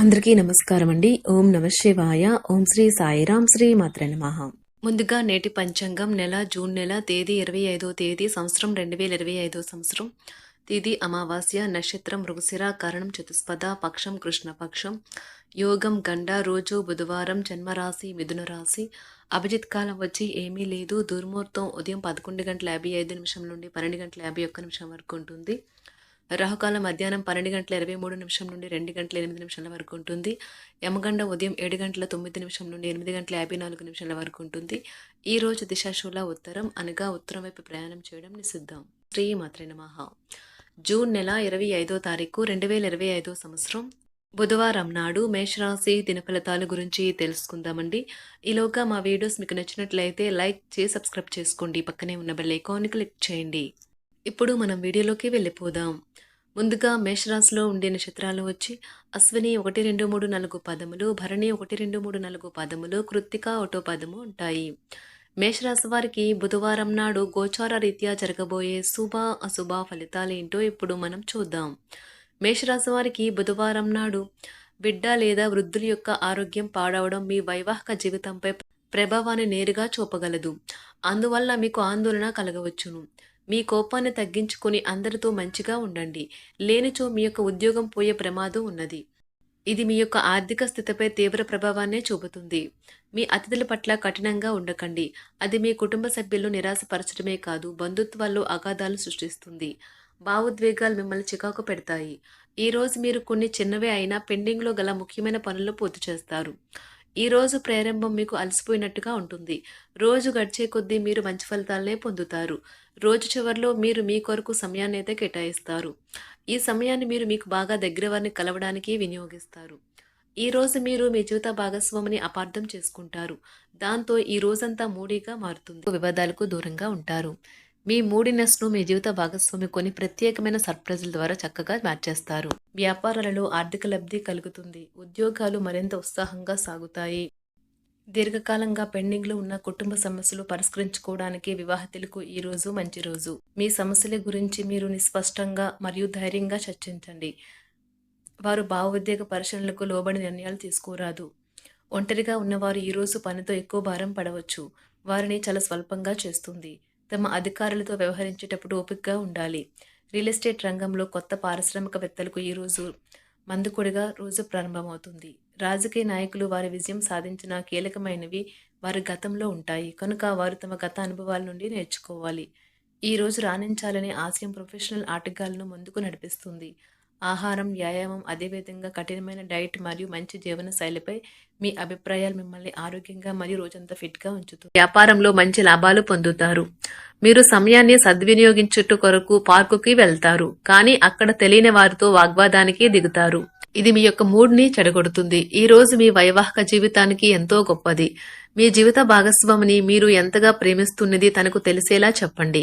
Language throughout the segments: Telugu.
అందరికీ నమస్కారం అండి ఓం నమ శివాయ. ఓం శ్రీ సాయిరాం శ్రీ మాత్ర నమః. ముందుగా నేటి పంచాంగం నెల జూన్ నెల తేదీ ఇరవై ఐదో తేదీ సంవత్సరం రెండు వేల ఇరవై ఐదో సంవత్సరం. తేదీ అమావాస్య నక్షత్రం మృగశిర కరణం చతుస్పద పక్షం కృష్ణపక్షం యోగం గండ రోజు బుధవారం జన్మరాశి మిథున రాశి. అభిజిత్ కాలం వచ్చి ఏమీ లేదు. దుర్ముహూర్తం ఉదయం పదకొండు గంటల యాభై ఐదు నిమిషం నుండి పన్నెండు గంటల యాభై ఒక్క నిమిషం వరకు ఉంటుంది. రాహుకాలం మధ్యాహ్నం పన్నెండు గంటల ఇరవై మూడు నిమిషం నుండి రెండు గంటల ఎనిమిది నిమిషాల వరకు ఉంటుంది. యమగండ ఉదయం ఏడు గంటల తొమ్మిది నిమిషం నుండి ఎనిమిది గంటల యాభై నాలుగు నిమిషాల వరకు ఉంటుంది. ఈ రోజు దిశాశూల ఉత్తరం అనగా ఉత్తరం వైపు ప్రయాణం చేయడం నిషిద్ధం. శ్రీ మాత్రే నమః. జూన్ నెల ఇరవై ఐదో తారీఖు రెండు వేల ఇరవై ఐదో సంవత్సరం. బుధవారం నాడు మేషరాశి దినఫలితాల గురించి తెలుసుకుందామండి. ఈలోగా మా వీడియోస్ మీకు నచ్చినట్లయితే లైక్ చేసి సబ్స్క్రైబ్ చేసుకోండి. పక్కనే ఉన్న బెల్ ఐకాన్ క్లిక్ చేయండి. ఇప్పుడు మనం వీడియోలోకి వెళ్ళిపోదాం. ముందుగా మేషరాశిలో ఉండే నక్షత్రాలు వచ్చి అశ్విని ఒకటి రెండు మూడు నాలుగు పదములు భరణి ఒకటి రెండు మూడు నాలుగు పదములు కృత్తిక ఒకటో పదము ఉంటాయి. మేషరాశి వారికి బుధవారం నాడు గోచార రీత్యా జరగబోయే శుభ అశుభ ఫలితాలేంటో ఇప్పుడు మనం చూద్దాం. మేషరాశి వారికి బుధవారం నాడు బిడ్డ లేదా వృద్ధుల యొక్క ఆరోగ్యం పాడవడం మీ వైవాహిక జీవితంపై ప్రభావాన్ని నేరుగా చూపగలదు. అందువల్ల మీకు ఆందోళన కలగవచ్చును. మీ కోపాన్ని తగ్గించుకొని అందరితో మంచిగా ఉండండి. లేనిచో మీ యొక్క ఉద్యోగం పోయే ప్రమాదం ఉన్నది. ఇది మీ యొక్క ఆర్థిక స్థితిపై తీవ్ర ప్రభావాన్నే చూపుతుంది. మీ అతిథుల పట్ల కఠినంగా ఉండకండి. అది మీ కుటుంబ సభ్యులను నిరాశపరచడమే కాదు బంధుత్వాల్లో అగాధాలు సృష్టిస్తుంది. భావోద్వేగాలు మిమ్మల్ని చికాకు పెడతాయి. ఈ రోజు మీరు కొన్ని చిన్నవే అయినా పెండింగ్లో గల ముఖ్యమైన పనులు పూర్తి చేస్తారు. ఈ రోజు ప్రారంభం మీకు అలసిపోయినట్టుగా ఉంటుంది. రోజు గడిచే కొద్దీ మీరు మంచి ఫలితాలనే పొందుతారు. రోజు చివరిలో మీరు మీ కొరకు సమయాన్ని అయితే కేటాయిస్తారు. ఈ సమయాన్ని మీరు మీకు బాగా దగ్గర వారిని కలవడానికి వినియోగిస్తారు. ఈరోజు మీరు మీ జీవిత భాగస్వామిని అపార్థం చేసుకుంటారు. దాంతో ఈ రోజంతా మూడీగా మారుతుంది. వివాదాలకు దూరంగా ఉంటారు. మీ మూడినెస్ను మీ జీవిత భాగస్వామి కొన్ని ప్రత్యేకమైన సర్ప్రైజుల ద్వారా చక్కగా మార్చేస్తారు వ్యాపారాలలో ఆర్థిక లబ్ధి కలుగుతుంది. ఉద్యోగాలు మరింత ఉత్సాహంగా సాగుతాయి. దీర్ఘకాలంగా పెండింగ్లో ఉన్న కుటుంబ సమస్యలు పరిష్కరించుకోవడానికి వివాహితులకు ఈ రోజు మంచి రోజు. మీ సమస్యల గురించి మీరు నిస్పష్టంగా మరియు ధైర్యంగా చర్చించండి. వారు భావోద్వేగ పరిశీలనలకు లోబడి నిర్ణయాలు తీసుకోరాదు. ఒంటరిగా ఉన్నవారు ఈరోజు పనితో ఎక్కువ భారం పడవచ్చు. వారిని చాలా స్వల్పంగా చేస్తుంది. తమ అధికారులతో వ్యవహరించేటప్పుడు ఓపికగా ఉండాలి. రియల్ ఎస్టేట్ రంగంలో కొత్త పారిశ్రామికవేత్తలకు ఈరోజు మందుకొడిగా రోజు ప్రారంభమవుతుంది. రాజకీయ నాయకులు వారి విజయం సాధించిన కీలకమైనవి వారి గతంలో ఉంటాయి. కనుక వారు తమ గత అనుభవాల నుండి నేర్చుకోవాలి. ఈ రోజు రాణించాలనే ఆశయం ప్రొఫెషనల్ ఆటగాళ్ళను ముందుకు నడిపిస్తుంది. ఆహారం వ్యాయామం అదేవిధంగా కఠినమైన డైట్ మరియు మంచి జీవన శైలిపై మీ అభిప్రాయాలు మిమ్మల్ని ఆరోగ్యంగా మరియు రోజంతా ఫిట్గా ఉంచుతుంది వ్యాపారంలో మంచి లాభాలు పొందుతారు. మీరు సమయాన్ని సద్వినియోగించుట కొరకు పార్కుకి వెళ్తారు కానీ అక్కడ తెలియని వారితో వాగ్వాదానికి దిగుతారు. ఇది మీ యొక్క మూడ్ని చెడగొడుతుంది. ఈ రోజు మీ వైవాహిక జీవితానికి ఎంతో గొప్పది. మీ జీవిత భాగస్వామిని మీరు ఎంతగా ప్రేమిస్తున్నది తనకు తెలిసేలా చెప్పండి.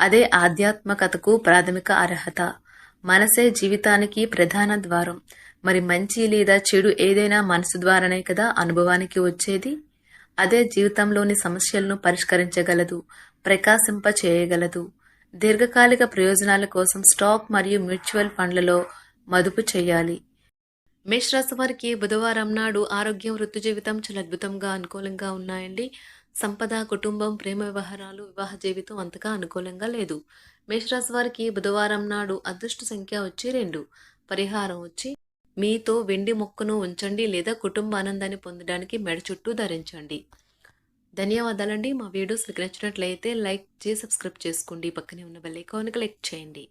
అదే ఆధ్యాత్మికతకు ప్రాథమిక అర్హత. మనసే జీవితానికి ప్రధాన ద్వారం. మరి మంచి లేదా చెడు ఏదైనా మనసు ద్వారానే కదా అనుభవానికి వచ్చేది? అదే జీవితంలోని సమస్యలను పరిష్కరించగలదు ప్రకాశింప చేయగలదు. దీర్ఘకాలిక ప్రయోజనాల కోసం స్టాక్ మరియు మ్యూచువల్ ఫండ్లలో మదుపు చేయాలి. మేషరాశి వారికి బుధవారం నాడు ఆరోగ్యం వృత్తి జీవితం చాలా అద్భుతంగా అనుకూలంగా ఉన్నాయండి. సంపద కుటుంబం ప్రేమ వ్యవహారాలు వివాహ జీవితం అంతగా అనుకూలంగా లేదు. మేషరాశి వారికి బుధవారం నాడు అదృష్ట సంఖ్య వచ్చి రెండు. పరిహారం వచ్చి మీతో వెండి మొక్కను ఉంచండి లేదా కుటుంబ ఆనందాన్ని పొందడానికి మెడ చుట్టూ ధరించండి. ధన్యవాదాలండి. మా వీడియోస్ మీకు నచ్చినట్లయితే లైక్ చేసి సబ్స్క్రైబ్ చేసుకోండి. పక్కనే ఉన్న బెల్ ఐకాన్ క్లిక్ చేయండి.